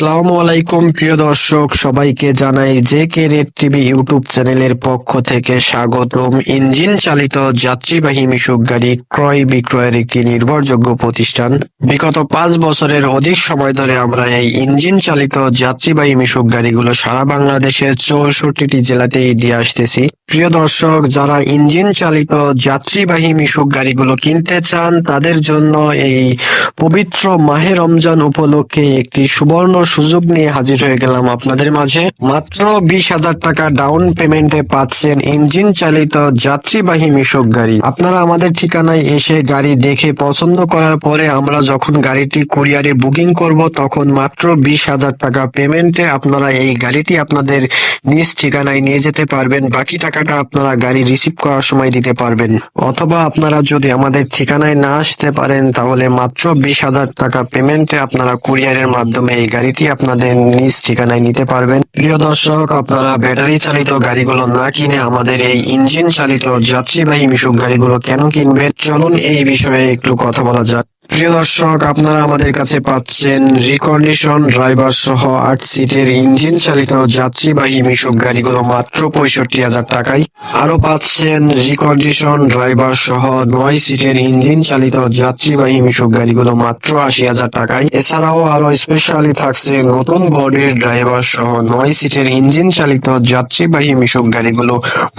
আসসালামু আলাইকুম, প্রিয় দর্শক, সবাইকে জানাই J K red TV YouTube চ্যানেলের পক্ষ থেকে স্বাগতম। ইঞ্জিন চালিত যাত্রীবাহী মিশুক গাড়ি ক্রয় বিক্রয়ের একটি নির্ভরযোগ্য প্রতিষ্ঠান। বিগত পাঁচ বছরের অধিক সময় ধরে আমরা এই ইঞ্জিন চালিত যাত্রীবাহী মিশুক গাড়িগুলো সারা বাংলাদেশের চৌষট্টিটি জেলাতেই দিয়ে আসতেছি। প্রিয় দর্শক, যারা ইঞ্জিন চালিত যাত্রীবাহী মিশুক গাড়িগুলো কিনতে চান, তাদের জন্য এই পবিত্র মাহে রমজান উপলক্ষে একটি সুবর্ণ সুযোগ নিয়ে হাজির হয়ে গেলাম আপনাদের মাঝে। মাত্র বিশ হাজার টাকা ডাউন পেমেন্টে পাচ্ছেন ইঞ্জিন চালিত যাত্রীবাহী মিশুক গাড়ি। আপনারা আমাদের ঠিকানায় এসে গাড়ি দেখে পছন্দ করার পরে আমরা যখন গাড়িটি কুরিয়ারে বুকিং করব, তখন মাত্র বিশ হাজার টাকা পেমেন্টে আপনারা এই গাড়িটি আপনাদের নিজ ঠিকানায় নিয়ে যেতে পারবেন। বাকি টাকাটা আপনারা গাড়ি রিসিভ করার সময় দিতে পারবেন। অথবা আপনারা যদি আমাদের ঠিকানায় না আসতে পারেন, তাহলে মাত্র বিশ হাজার টাকা পেমেন্টে আপনারা কুরিয়ারের মাধ্যমে এই গাড়িটি আপনাদের নিজ ঠিকানায় নিতে পারবেন? প্রিয় দর্শক, আপনারা ব্যাটারি চালিত গাড়িগুলো না কিনে আমাদের এই ইঞ্জিন চালিত যাত্রীবাহী মিশুক গাড়িগুলো কেন কিনবেন? চলুন এই বিষয়ে একটু কথা বলা যাক। প্রিয় দর্শক, আপনারা আমাদের কাছে পাচ্ছেন রিকন্ডিশন ড্রাইভার সহ আট সিটের ইঞ্জিন চালিত যাত্রীবাহী মিশুক গাড়িগুলো মাত্র পঁয়ষট্টি হাজার টাকায়। আরও পাচ্ছেন রিকন্ডিশন ড্রাইভার সহ নয় সিটের ইঞ্জিন চালিত যাত্রীবাহী মিশুক গাড়িগুলো মাত্র আশি হাজার টাকায়। এছাড়াও আরও স্পেশালি থাকছে নতুন বডির ড্রাইভার সহ নয় সিটের ইঞ্জিন চালিত যাত্রীবাহী মিশুক গাড়িগুলো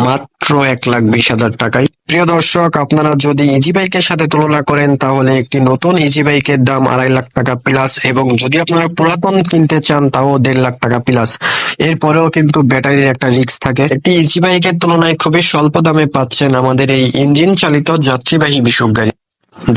মাত্র এক লাখ বিশ হাজার টাকায়। প্রিয় দর্শক, আপনারা যদি ইজি বাইকের সাথে তুলনা করেন, তাহলে একটি নতুন ইজি বাইকের দাম আড়াই লাখ টাকা প্লাস এবং যদি আপনারা পুরাতন কিনতে চান, তাও দেড় লাখ টাকা প্লাস এরপরেও কিন্তু ব্যাটারির একটা রিস্ক থাকে। একটি ইজি বাইকের তুলনায় খুবই স্বল্প দামে পাচ্ছেন আমাদের এই ইঞ্জিন চালিত যাত্রীবাহী বিষক গাড়ি।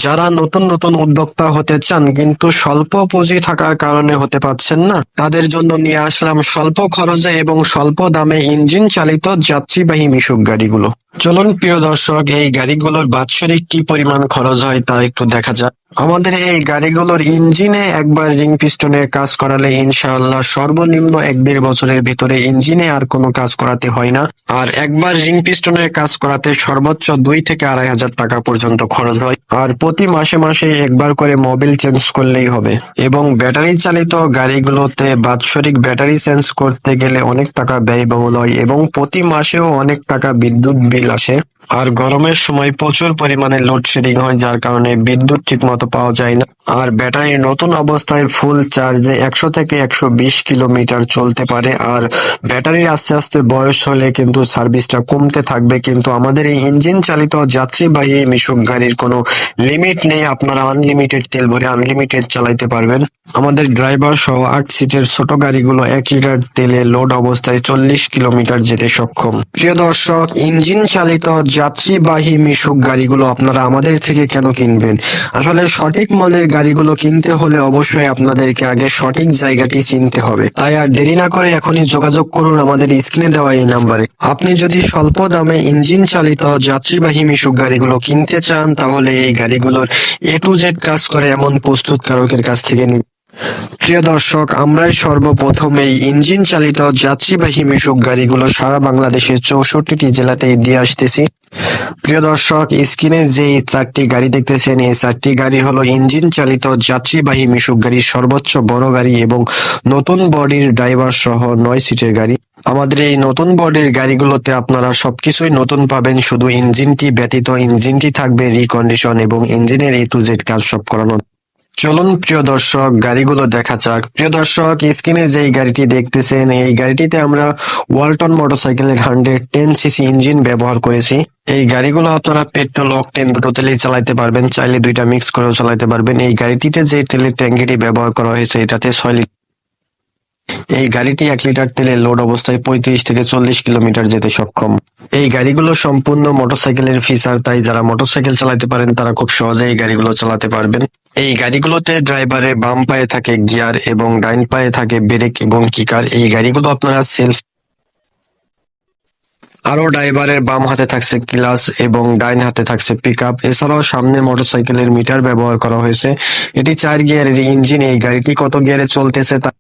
যারা নতুন নতুন উদ্যোক্তা হতে চান, কিন্তু স্বল্প পুঁজি থাকার কারণে হতে পারছেন না, তাদের জন্য নিয়ে আসলাম স্বল্প খরচে এবং স্বল্প দামে ইঞ্জিন চালিত যাত্রীবাহী মিশুক গাড়িগুলো। চলুন, প্রিয় দর্শক, এই গাড়িগুলোর বাৎসরিক কি পরিমাণ খরচ হয় তা একটু দেখা যাক। আমাদের এই গাড়িগুলোর ইঞ্জিনে একবার রিং পিস্টনের কাজ করালে ইনশাআল্লাহ সর্বনিম্ন এক দেড় বছরের ভিতরে ইঞ্জিনে আর কোনো কাজ করাতে হয় না। আর একবার রিং পিস্টনের কাজ করাতে সর্বোচ্চ দুই থেকে আড়াই হাজার টাকা পর্যন্ত খরচ হয়। আর প্রতি মাসে মাসে একবার করে মোবিল চেঞ্জ করলেই হবে। এবং ব্যাটারি চালিত গাড়িগুলোতে বাৎসরিক ব্যাটারি চেঞ্জ করতে গেলে অনেক টাকা ব্যয়বহুল হয় এবং প্রতি মাসেও অনেক টাকা বিদ্যুৎ বিল আসে আর গরমের সময় প্রচুর পরিমাণে লোডশেডিং হয়, যার কারণে বিদ্যুৎ ঠিক মতো পাওয়া যায় না। আর ব্যাটারি নতুন অবস্থায় ফুল চার্জে একশো থেকে একশো বিশ কিলোমিটার চলতে পারে। আর ব্যাটারির আস্তে আস্তে বয়স হলে কিন্তু সার্ভিসটা কমতে থাকবে। কিন্তু আমাদের এই ইঞ্জিন চালিত যাত্রীবাহী মিশুক গাড়ির কোনো লিমিট নেই। আপনারা আনলিমিটেড তেল ভরে আনলিমিটেড চালাইতে পারবেন। আমাদের ড্রাইভার সহ আট সিটের ছোট গাড়িগুলো এক লিটার তেলে লোড অবস্থায় চল্লিশ কিলোমিটার যেতে সক্ষম। প্রিয় দর্শক ইঞ্জিন চালিত যাত্রীবাহী মিশুক গাড়িগুলো আপনারা আমাদের থেকে কেন কিনবেন? আসলে সঠিক মলের গাড়িগুলো কিনতে হলে অবশ্যই আপনাদেরকে আগে সঠিক জায়গাটি চিনতে হবে। তাই আর দেরি না করে এখনই যোগাযোগ করুন আমাদের স্ক্রিনে দেওয়া এই নাম্বারে। আপনি যদি স্বল্প দামে ইঞ্জিন চালিত যাত্রীবাহী মিশুক গাড়িগুলো কিনতে চান, তাহলে এই গাড়িগুলোর এ টু জেড কাজ করে এমন প্রস্তুতকারকের কাছ থেকে নিন। প্রিয় দর্শক, আমরাই সর্বপ্রথম এই ইঞ্জিন চালিত যাত্রীবাহী মিশুক গাড়িগুলো সারা বাংলাদেশের চৌষট্টিটি জেলাতেই দিয়ে আসতেছি। প্রিয় দর্শক, স্ক্রিনে যে চারটি গাড়ি দেখতেছেন, এই চারটি গাড়ি হলো ইঞ্জিন চালিত যাত্রীবাহী মিশুক গাড়ির সর্বোচ্চ বড় গাড়ি এবং নতুন বডির ড্রাইভার সহ নয় সিটের গাড়ি। আমাদের এই নতুন বডির গাড়িগুলোতে আপনারা সবকিছুই নতুন পাবেন, শুধু ইঞ্জিনটি ব্যতীত ইঞ্জিনটি থাকবে রিকন্ডিশন এবং ইঞ্জিনের এ টু জেড কাজ সব করানো। চলুন, প্রিয় দর্শক, গাড়িগুলো দেখা যাক। প্রিয় দর্শক, স্ক্রিনে যেই গাড়িটি দেখতেছেন, এই গাড়িটিতে আমরা ওয়ালটন মোটরসাইকেলের হান্ড্রেড টেন সিসি ইঞ্জিন ব্যবহার করেছি। এই গাড়িগুলো আপনারা পেট্রোল অকটেন দুটো তেলেই চালাতে পারবেন। চাইলে দুইটা মিক্স করেও চালাতে পারবেন। এই গাড়িটিতে যে তেলের ট্যাঙ্কিটি ব্যবহার করা হয়েছে, এটাতে ছয় লিটার এই গাড়িটি এক লিটার তেলে লোড অবস্থায় পঁয়ত্রিশ থেকে চল্লিশ কিলোমিটার যেতে সক্ষম। এই গাড়িগুলো সম্পূর্ণ মোটরসাইকেলের ফিচার তাই যারা মোটরসাইকেল চালাতে পারেন, তারা খুব সহজে এই গাড়িগুলো চালাতে পারবেন। এই গাড়িগুলোতে ড্রাইভারের বাম পায়ে থাকে গিয়ার এবং ডাইন পায়ে থাকে ব্রেক এবং কিকার এই গাড়িগুলো আপনারা সেলফ আরও ড্রাইভারের বাম হাতে থাকছে ক্লাস এবং ডাইন হাতে থাকছে পিক আপ এছাড়াও সামনে মোটরসাইকেলের মিটার ব্যবহার করা হয়েছে। এটি চার গিয়ারের ইঞ্জিন এই গাড়িটি কত গিয়ারে চলতেছে তা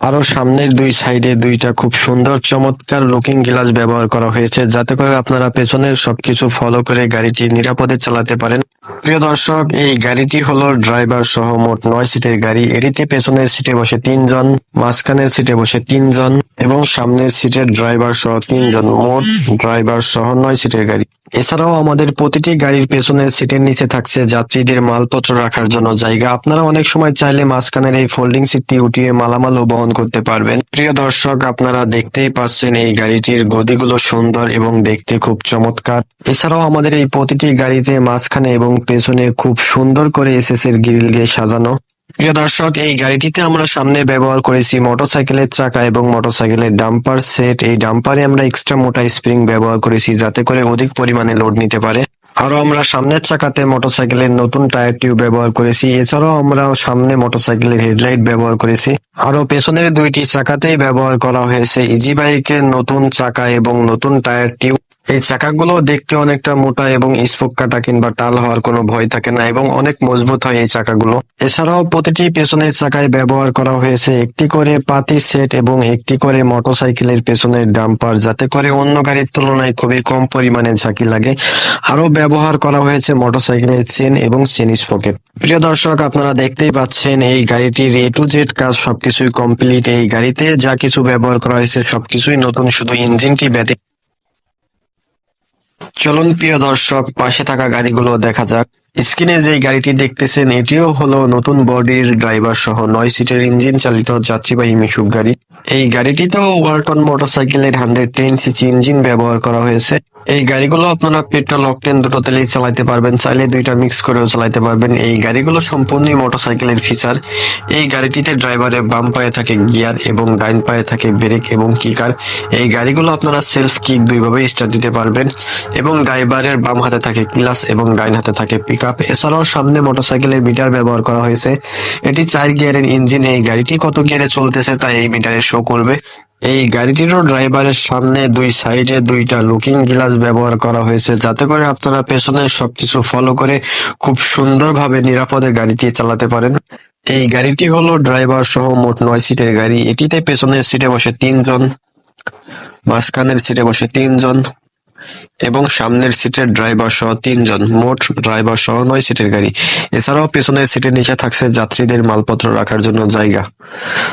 আরও সামনের দুই সাইডে দুইটা খুব সুন্দর চমৎকার লুকিং গ্লাস ব্যবহার করা হয়েছে, যাতে করে আপনারা পেছনের সবকিছু ফলো করে গাড়িটি নিরাপদে চালাতে পারেন। প্রিয় দর্শক, এই গাড়িটি হলো ড্রাইভার সহ মোট নয় সিটের গাড়ি। এটিতে পেছনের সিটে বসে তিনজন, মাঝখানের সিটে বসে তিনজন এবং সামনের সিটের ড্রাইভার সহ তিনজন, মোট ড্রাইভার সহ নয় সিটের গাড়ি। এছাড়াও আমাদের প্রতিটি গাড়ির পেছনের সিটের নিচে থাকছে যাত্রীদের মালপত্র রাখার জন্য জায়গা। আপনারা অনেক সময় চাইলে মাঝখানের এই ফোল্ডিং সিটটি উঠিয়ে মালামালও বহন করতে পারবেন। প্রিয় দর্শক, আপনারা দেখতেই পাচ্ছেন এই গাড়িটির গদিগুলো সুন্দর এবং দেখতে খুব চমৎকার। এছাড়াও আমাদের এই প্রতিটি গাড়িতে মাঝখানে এবং পেছনে খুব সুন্দর করে এসএস এর গ্রিল দিয়ে সাজানো। প্রিয় দর্শক, এই গাড়িটিতে আমরা সামনে ব্যবহার করেছি মোটরসাইকেলের চাকা এবং মোটরসাইকেলের ডাম্পার সেট। এই ডাম্পারে আমরা এক্সট্রা মোটা স্প্রিং ব্যবহার করেছি যাতে করে অধিক পরিমাণে লোড নিতে পারে। আরও আমরা সামনের চাকাতে মোটরসাইকেলের নতুন টায়ার টিউব ব্যবহার করেছি। এছাড়াও আমরা সামনে মোটরসাইকেলের হেডলাইট ব্যবহার করেছি। আরও পেছনের দুইটি চাকাতেই ব্যবহার করা হয়েছে। ইজি বাইকের নতুন চাকা এবং নতুন টায়ার টিউব এই চাকাগুলো দেখতে অনেকটা মোটা এবং স্পোক কাটা কিংবা টাল হওয়ার কোনো ভয় থাকে না এবং অনেক মজবুত হয় এই চাকাগুলো। এছাড়াও প্রতিটি পেছনের চাকায় ব্যবহার করা হয়েছে একটি করে পাতি সেট এবং একটি করে মোটরসাইকেলের পেছনের ডাম্পার যাতে করে অন্য গাড়ির তুলনায় খুবই কম পরিমাণে ঝাঁকি লাগে। আরও ব্যবহার করা হয়েছে মোটরসাইকেলের চেন এবং চেন স্পকেট। প্রিয় দর্শক, আপনারা দেখতেই পাচ্ছেন এই গাড়িটির এ টু জেড কাজ সবকিছুই কমপ্লিট এই গাড়িতে যা কিছু ব্যবহার করা হয়েছে সবকিছুই নতুন, শুধু ইঞ্জিনটি ব্যতীত চলুন প্রিয় দর্শক, পাশে থাকা গাড়িগুলো দেখা যাক। স্ক্রিনে যে গাড়িটি দেখতেছেন, এটিও হলো নতুন বডির ড্রাইভার সহ নয় সিটের ইঞ্জিন চালিত যাত্রীবাহী মিশুক গাড়ি। এই গাড়িটিতেও ওয়ালটন মোটরসাইকেলের হান্ড্রেড টেন সিসি ইঞ্জিন ব্যবহার করা হয়েছে। এই গাড়িগুলো আপনারা পেট্রোল, অকটেন দুটো তেলেই চালাতে পারবেন। চাইলে দুইটা মিক্স করেও চালাতে পারবেন। এই গাড়িগুলো সম্পূর্ণই মোটরসাইকেলের ফিচার এই গাড়িটিতে ড্রাইভারের বাম পায়ে থাকে গিয়ার এবং ডাইন পায়ে থাকে ব্রেক এবং কিকার এই গাড়িগুলো আপনারা সেলফ কিক দুইভাবে স্টার্ট দিতে পারবেন এবং ড্রাইভারের বাম হাতে থাকে ক্লাস এবং ডাইন হাতে থাকে পিক আপ এছাড়াও সামনে মোটরসাইকেলের মিটার ব্যবহার করা হয়েছে। এটি চার গিয়ারের ইঞ্জিন এই গাড়িটি কত গিয়ারে চলতেছে তা এই মিটারে শো করবে। এই গাড়িটিরও ড্রাইভারের সামনে দুই সাইডে দুইটা লুকিং গ্লাস ব্যবহার করা হয়েছে, যাতে করে আপনারা পেছনের সবকিছু ফলো করে খুব সুন্দরভাবে নিরাপদে গাড়িটি চালাতে পারেন। এই গাড়িটি হলো ড্রাইভার সহ মোট নয় সিটের গাড়ি। এটিতে পেছনের সিটে বসে তিনজন, মাঝখানের সিটে বসে তিনজন। এবং সামনের সিটের ড্রাইভার সহ তিনজন, মোট ড্রাইভার সহ নয় সিটের গাড়ি। এছাড়াও পেছনের সিটের নিচে থাকছে যাত্রীদের মালপত্র রাখার জন্য জায়গা।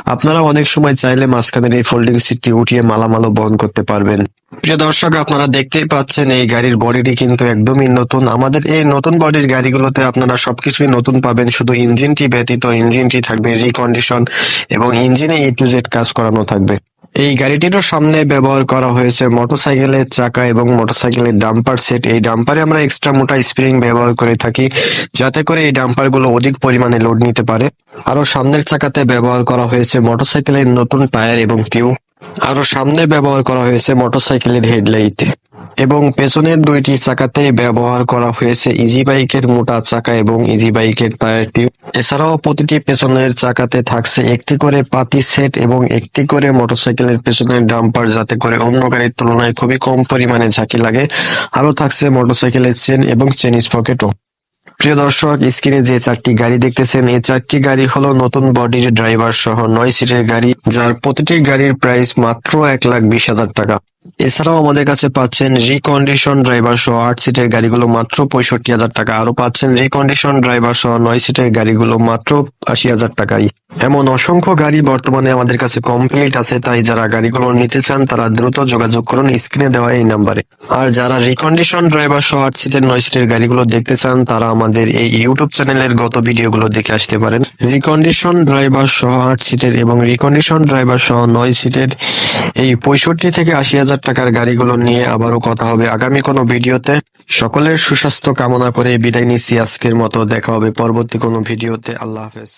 আপনারা অনেক সময় চাইলে মাঝখানের এই ফোল্ডিং সিটটি উঠিয়ে মালামালও বহন করতে পারবেন। প্রিয় দর্শক, আপনারা দেখতেই পাচ্ছেন এই গাড়ির বডিটি কিন্তু একদমই নতুন। আমাদের এই নতুন বডির গাড়িগুলোতে আপনারা সবকিছুই নতুন পাবেন। শুধু ইঞ্জিনটি ব্যতীত ইঞ্জিনটি থাকবে রিকন্ডিশন এবং ইঞ্জিনে এ টু জেড কাজ করানো থাকবে। এই গাড়িটিরও সামনে ব্যবহার করা হয়েছে মোটরসাইকেলের চাকা এবং মোটরসাইকেলের ডাম্পার সেট। এই ডাম্পারে আমরা এক্সট্রা মোটা স্প্রিং ব্যবহার করে থাকি, যাতে করে এই ডাম্পারগুলো অধিক পরিমাণে লোড নিতে পারে। আরও সামনের চাকাতে ব্যবহার করা হয়েছে মোটরসাইকেলের নতুন টায়ার এবং টিউব। আরও সামনে ব্যবহার করা হয়েছে মোটরসাইকেলের হেডলাইট। এবং পেছনের দুইটি চাকাতে ব্যবহার করা হয়েছে ইজি বাইকের মোটা চাকা এবং ইজি বাইকের টায়ার টিউব। এছাড়াও প্রতিটি পেছনের চাকাতে থাকছে একটি করে পাতি সেট এবং একটি করে মোটরসাইকেলের পেছনের ডাম্পার যাতে করে অন্য গাড়ির তুলনায় খুবই কম পরিমাণে ঝাঁকি লাগে। আরও থাকছে মোটরসাইকেলের চেন এবং চেন পকেটও। প্রিয় দর্শক, স্ক্রিনে যে চারটি গাড়ি দেখতেছেন, এই চারটি গাড়ি হলো নতুন বডির ড্রাইভার সহ নয় সিটের গাড়ি, যার প্রতিটি গাড়ির প্রাইস মাত্র এক লাখ বিশ হাজার টাকা। এছাড়াও আমাদের কাছে পাচ্ছেন রিকন্ডিশন ড্রাইভার সহ আট সিটের গাড়িগুলো মাত্র পঁয়ষট্টি হাজার টাকা। আরও পাচ্ছেন রিকন্ডিশন ড্রাইভার সহ নয় সিটের গাড়িগুলো মাত্র আশি হাজার টাকায় এমন অসংখ্য গাড়ি বর্তমানে আমাদের কাছে কমপ্লিট আছে, তাই যারা গাড়িগুলো নিতে চান তারা দ্রুত যোগাযোগ করুন স্ক্রিনে দেওয়া এই নাম্বারে। আর যারা রিকন্ডিশন ড্রাইভার সহ আট সিটের নয় সিটের গাড়িগুলো দেখতে চান, তারা আমাদের এই ইউটিউব চ্যানেলের গত ভিডিওগুলো দেখে আসতে পারেন। রিকন্ডিশন ড্রাইভার সহ আট সিটের এবং রিকন্ডিশন ড্রাইভার সহ নয় সিটের এই পঁয়ষট্টি থেকে আশি হাজার টাকার গাড়িগুলো নিয়ে আবারও কথা হবে আগামী কোনো ভিডিওতে। সকলের সুস্বাস্থ্য কামনা করে বিদায় নিচ্ছি। আজকের মতো দেখা হবে পরবর্তী কোনো ভিডিওতে। আল্লাহ হাফেজ।